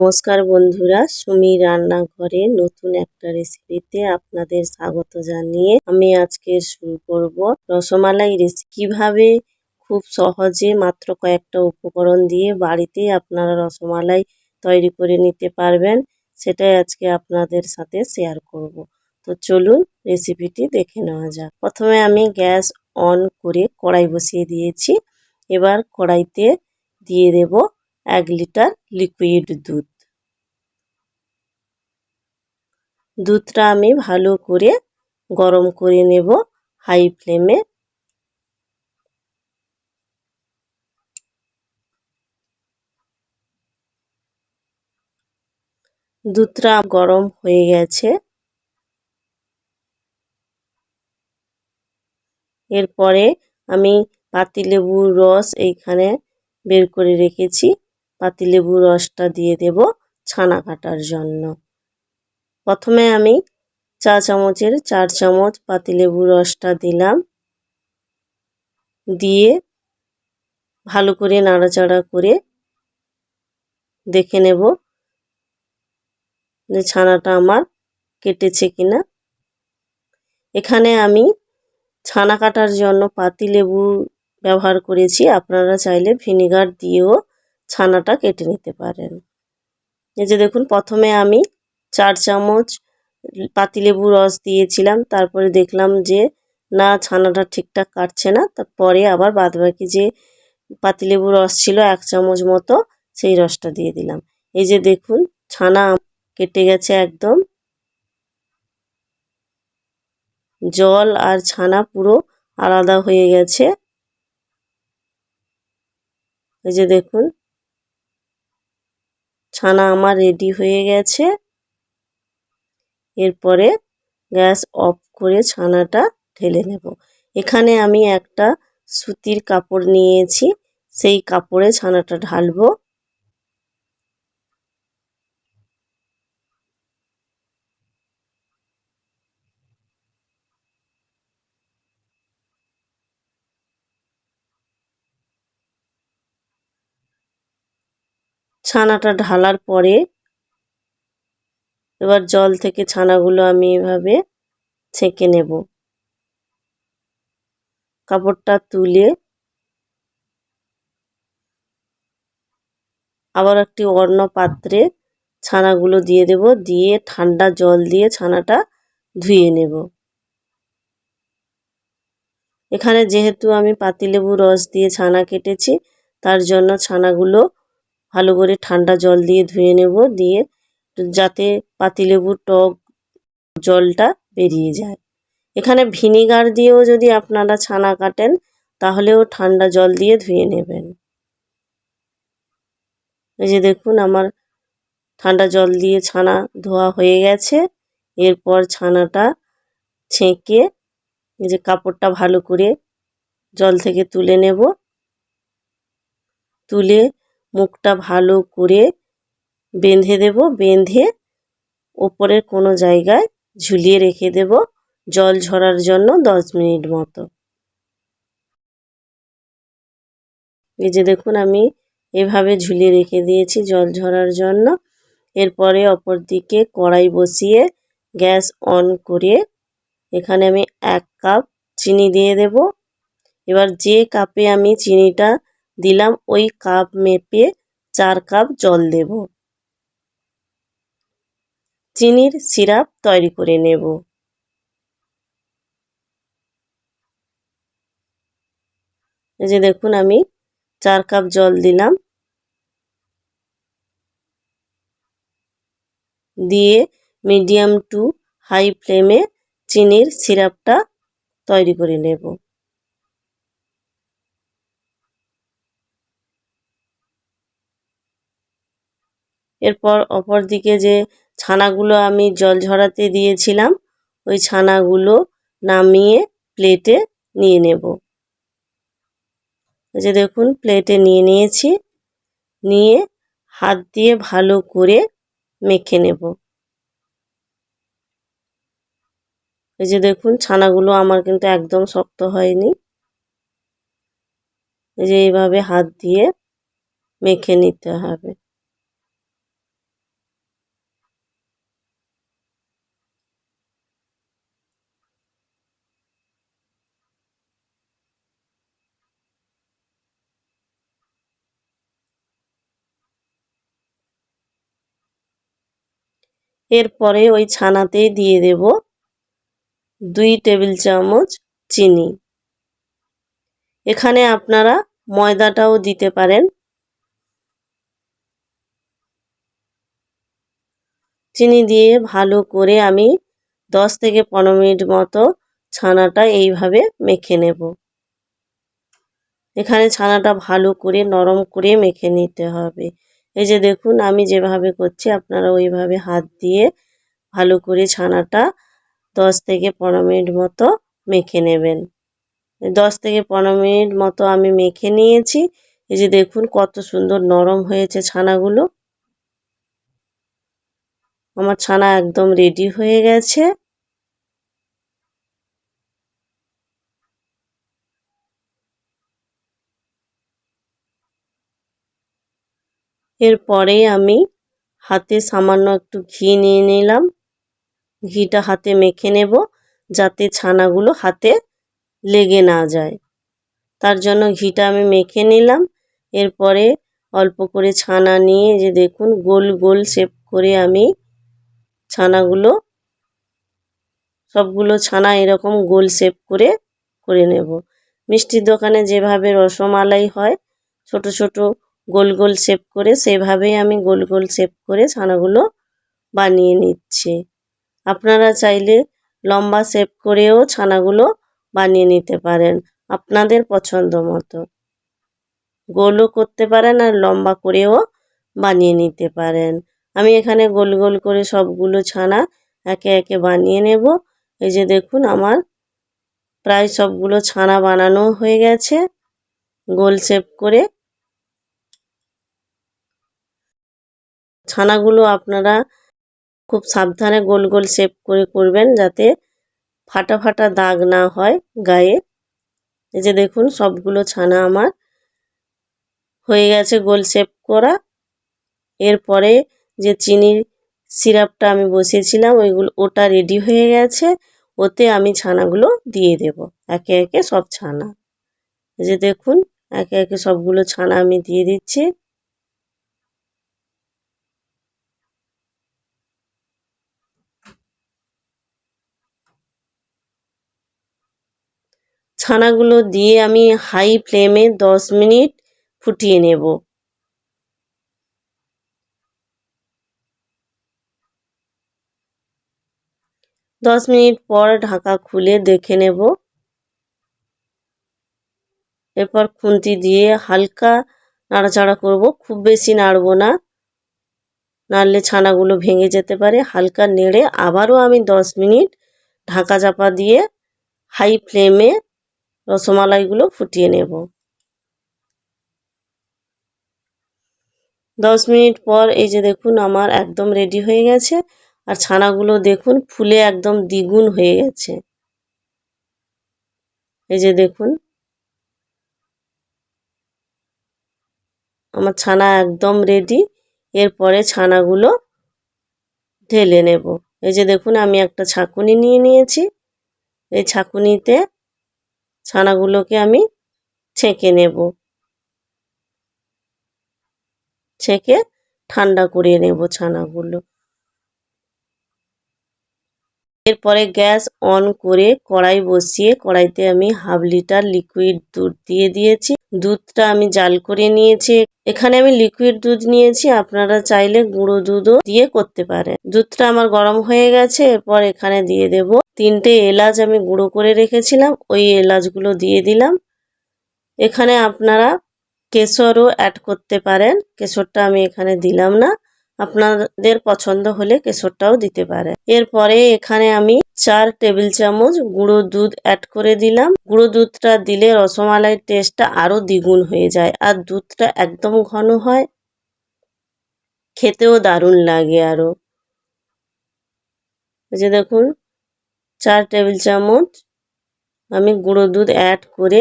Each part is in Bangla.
নমস্কার বন্ধুরা, সুমি রান্নাঘরে নতুন একটা রেসিপিতে আপনাদের স্বাগত জানিয়ে আমি আজকে শুরু করব রসমালাই রেসিপি কীভাবে? খুব সহজে মাত্র কয়েকটা উপকরণ দিয়ে বাড়িতেই আপনারা রসমালাই তৈরি করে নিতে পারবেন, সেটাই আজকে আপনাদের সাথে শেয়ার করব। তো চলুন রেসিপিটি দেখে নেওয়া যাক। প্রথমে আমি গ্যাস অন করে কড়াই বসিয়ে দিয়েছি। এবার কড়াইতে দিয়ে দেব এক লিটার লিকুইড দুধ। দুধটা আমি ভালো করে গরম করে নেব হাই ফ্লেমে। দুধটা গরম হয়ে গেছে। এরপরে আমি পাতিলেবুর রস এইখানে বের করে রেখেছি। পাতিলেবুর রসটা দিয়ে দেব ছানা কাটার জন্য। প্রথমে আমি চা চামচের চার চামচ পাতিলেবুর রসটা দিলাম। দিয়ে ভালো করে নাড়াচাড়া করে দেখে নেব যে ছানাটা আমার কেটেছে কিনা। এখানে আমি ছানা কাটার জন্য পাতিলেবু ব্যবহার করেছি। আপনারা চাইলে ভিনিগার দিয়েও ছানাটা কেটে নিতে পারেন। এই যে দেখুন, প্রথমে আমি চার চামচ পাতিলেবু রস দিয়েছিলাম। তারপরে দেখলাম যে, না, ছানাটা ঠিকঠাক কাটছে না। তারপরে আবার বাদবাকি যে পাতিলেবু রস ছিল, এক চামচ মতো, সেই রসটা দিয়ে দিলাম। এই যে দেখুন, ছানা কেটে গেছে একদম। জল আর ছানা পুরো আলাদা হয়ে গেছে। এই যে দেখুন, ছানা আমার রেডি হয়ে গেছে। এরপরে গ্যাস অফ করে ছানাটা ঢেলে নেব। এখানে আমি একটা সুতির কাপড় নিয়েছি, সেই কাপড়ে ছানাটা ঢালবো। ছানাটা ঢালার পরে এবার জল থেকে ছানাগুলো আমি এভাবে ছেঁকে নেব। কাপড়টা তুলে আবার একটি অন্য পাত্রে ছানাগুলো দিয়ে দেব, দিয়ে ঠান্ডা জল দিয়ে ছানাটা ধুয়ে নেব। এখানে যেহেতু আমি পাতিলেবু রস দিয়ে ছানা কেটেছি, তার জন্য ছানাগুলো ভালো করে ঠান্ডা জল দিয়ে ধুয়ে নেব, দিয়ে যাতে পাতিলেবুর টক জলটা বেরিয়ে যায়। এখানে ভিনিগার দিয়েও যদি আপনারা ছানা কাটেন, তাহলেও ঠান্ডা জল দিয়ে ধুয়ে নেবেন। এই যে দেখুন, আমার ঠান্ডা জল দিয়ে ছানা ধোয়া হয়ে গেছে। এরপর ছানাটা ছেঁকে এই যে কাপড়টা ভালো করে জল থেকে তুলে নেব। তুলে মুখটা ভালো করে বেঁধে দেব, বেঁধে ওপরের কোনো জায়গায় ঝুলিয়ে রেখে দেব জল ঝরার জন্য দশ মিনিট মতো। এই যে দেখুন আমি এভাবে ঝুলিয়ে রেখে দিয়েছি জল ঝরার জন্য। এরপরে অপর দিকে কড়াই বসিয়ে গ্যাস অন করে এখানে আমি এক কাপ চিনি দিয়ে দেব। এবার যে কাপে আমি চিনিটা দিলাম, ওই কাপ মেপে চার কাপ জল দেব। চিনির সিরাপ তৈরি করে নেব। এই যে দেখুন আমি চার কাপ জল দিলাম। দিয়ে মিডিয়াম টু হাই ফ্লেমে চিনির সিরাপটা তৈরি করে নেব। এরপর অপর দিকে যে ছানাগুলো আমি জল ঝরাতে দিয়েছিলাম, ওই ছানাগুলো নামিয়ে প্লেটে নিয়ে নেব। এই যে দেখুন প্লেটে নিয়ে নিয়েছি, নিয়ে হাত দিয়ে ভালো করে মেখে নেব। এই যে দেখুন, ছানাগুলো আমার কিন্তু একদম শক্ত হয়নি। এই যে এইভাবে হাত দিয়ে মেখে নিতে হবে। এরপরে ওই ছানাতেই দিয়ে দেব দুই টেবিল চামচ চিনি। এখানে আপনারা ময়দাটাও দিতে পারেন। চিনি দিয়ে ভালো করে আমি দশ থেকে পনেরো মিনিট মতো ছানাটা এইভাবে মেখে নেব। এখানে ছানাটা ভালো করে নরম করে মেখে নিতে হবে। এই যে দেখুন, আমি যেভাবে করছি, আপনারা ওইভাবে হাত দিয়ে ভালো করে ছানাটা দশ থেকে পনেরো মিনিট মতো মেখে নেবেন। দশ থেকে পনেরো মিনিট মতো আমি মেখে নিয়েছি। এই যে দেখুন, কত সুন্দর নরম হয়েছে ছানাগুলো। আমার ছানা একদম রেডি হয়ে গেছে। এরপরে আমি হাতে সামান্য একটু ঘি নিয়ে নিলাম। ঘিটা হাতে মেখে নেব যাতে ছানাগুলো হাতে লেগে না যায়। তার জন্য ঘিটা আমি মেখে নিলাম। এরপরে অল্প করে ছানা নিয়ে যে দেখুন গোল গোল শেপ করে আমি ছানাগুলো, সবগুলো ছানা এরকম গোল শেপ করে করে নেব। মিষ্টির দোকানে যেভাবে রসমালাই হয়, ছোট ছোট গোল গোল শেপ করে সেভাবেই আমি গোল গোল শেপ করে ছানাগুলো বানিয়ে নিচ্ছি। আপনারা চাইলে লম্বা শেপ করেও ছানাগুলো বানিয়ে নিতে পারেন আপনাদের পছন্দ মতো। গোলও করতে পারেন আর লম্বা করেও বানিয়ে নিতে পারেন। আমি এখানে গোল গোল করে সবগুলো ছানা একে একে বানিয়ে নেব। এই যে দেখুন আমার প্রায় সবগুলো ছানা বানানো হয়ে গেছে। গোল শেপ করে ছানাগুলো আপনারা খুব সাবধানে গোল গোল শেপ করে করবেন যাতে ফাটা ফাটা দাগ না হয় গায়ে। এই যে দেখুন, সবগুলো ছানা আমার হয়ে গেছে গোল শেপ করা। এরপরে যে চিনির সিরাপটা আমি বসিয়েছিলাম, ওইগুলো ওটা রেডি হয়ে গেছে। ওতে আমি ছানাগুলো দিয়ে দেব, একে একে সব ছানা। এই যে দেখুন, একে একে সবগুলো ছানা আমি দিয়ে দিচ্ছি। ছানাগুলো দিয়ে আমি হাই ফ্লেমে দশ মিনিট ফুটিয়ে নেব। দশ মিনিট পর ঢাকা খুলে দেখে নেব। এরপর খুন্তি দিয়ে হালকা নাড়াচাড়া করব। খুব বেশি নাড়বো না। নাড়লে ছানাগুলো ভেঙে যেতে পারে। হালকা নেড়ে আবারও আমি দশ মিনিট ঢাকা চাপা দিয়ে হাই ফ্লেমে রসমালাইগুলো ফুটিয়ে নেব। দশ মিনিট পর এই যে দেখুন আমার একদম রেডি হয়ে গেছে আর ছানাগুলো দেখুন ফুলে একদম দ্বিগুণ হয়ে গেছে। এই যে দেখুন। আমার ছানা একদম রেডি, এরপরে ছানাগুলো ঢেলে নেব। এই যে দেখুন আমি একটা ছাকুনি নিয়ে নিয়েছি। এই ছাকুনিতে ছানাগুলোকে আমি ছেঁকে নেব। ছেঁকে ঠান্ডা করে নেব ছানাগুলো। এরপরে গ্যাস অন করে কড়াই বসিয়ে কড়াইতে আমি হাফ লিটার লিকুইড দুধ দিয়ে দিয়েছি। দুধটা আমি জাল করে নিয়েছি। এখানে আমি লিকুইড দুধ নিয়েছি। আপনারা চাইলে গুঁড়ো দুধও দিয়ে করতে পারেন। দুধটা আমার গরম হয়ে গেছে। এরপর এখানে দিয়ে দেব তিনটে এলাচ আমি গুঁড়ো করে রেখেছিলাম। ওই এলাচগুলো দিয়ে দিলাম। এখানে আপনারা কেশরও অ্যাড করতে পারেন। কেশরটা আমি এখানে দিলাম না। আপনাদের পছন্দ হলে কেশরটাও দিতে পারে। এরপরে এখানে আমি চার টেবিল চামচ গুঁড়ো দুধ অ্যাড করে দিলাম। গুঁড়ো দুধটা দিলে রসমালাইয়ের টেস্টটা আরও দ্বিগুণ হয়ে যায় আর দুধটা একদম ঘন হয়। খেতেও দারুণ লাগে আরও যে দেখুন, চার টেবিল চামচ আমি গুঁড়ো দুধ অ্যাড করে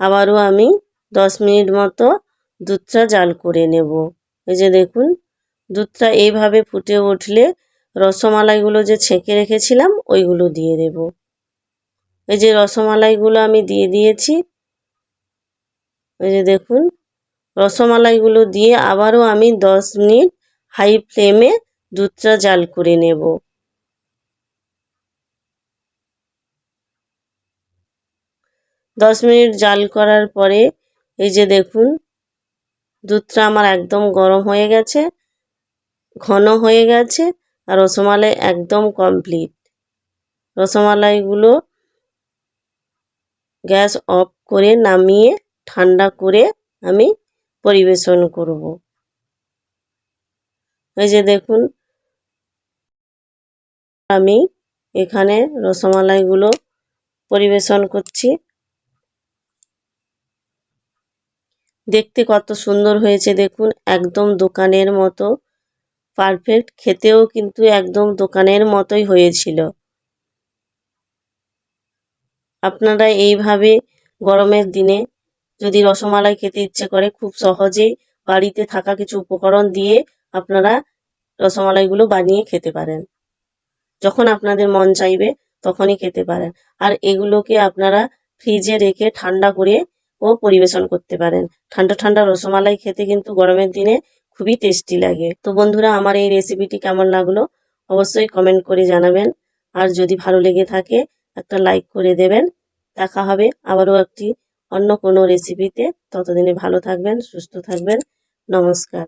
আবারও আমি দশ মিনিট মতো দুধটা জাল করে নেব। এই যে দেখুন দুধটা এইভাবে ফুটে উঠলে রসমালাইগুলো যে ছেঁকে রেখেছিলাম, ওইগুলো দিয়ে দেব। এই যে রসমালাইগুলো আমি দিয়ে দিয়েছি ওই যে দেখুন, রসমালাইগুলো দিয়ে আবারও আমি দশ মিনিট হাই ফ্লেমে দুধটা জাল করে নেব। দশ মিনিট জাল করার পরে এই যে দেখুন, দুধটা আমার একদম গরম হয়ে গেছে। ঘন হয়ে গেছে আর রসমালাই একদম কমপ্লিট রসমালাইগুলো গ্যাস অফ করে নামিয়ে ঠান্ডা করে আমি পরিবেশন করব। এই যে দেখুন, আমি এখানে রসমালাইগুলো পরিবেশন করছি। দেখতে কত সুন্দর হয়েছে, দেখুন, একদম দোকানের মতো। পারফেক্ট খেতেও কিন্তু একদম দোকানের মতোই হয়েছিল। আপনারা এইভাবে গরমের দিনে যদি রসমালাই খেতে ইচ্ছে করে, খুব সহজেই বাড়িতে থাকা কিছু উপকরণ দিয়ে আপনারা রসমালাইগুলো বানিয়ে খেতে পারেন। যখন আপনাদের মন চাইবে তখনই খেতে পারেন। আর এগুলোকে আপনারা ফ্রিজে রেখে ঠান্ডা করে ও পরিবেশন করতে পারেন। ঠান্ডা ঠান্ডা রসমালাই খেতে কিন্তু গরমের দিনে খুবই টেস্টি লাগে। তো বন্ধুরা, আমার এই রেসিপিটি কেমন লাগল? অবশ্যই কমেন্ট করে জানাবেন। আর যদি ভালো লেগে থাকে, একটা লাইক করে দেবেন। দেখা হবে আবারও একটি অন্য কোনো রেসিপিতে ততদিনে ভালো থাকবেন, সুস্থ থাকবেন। নমস্কার।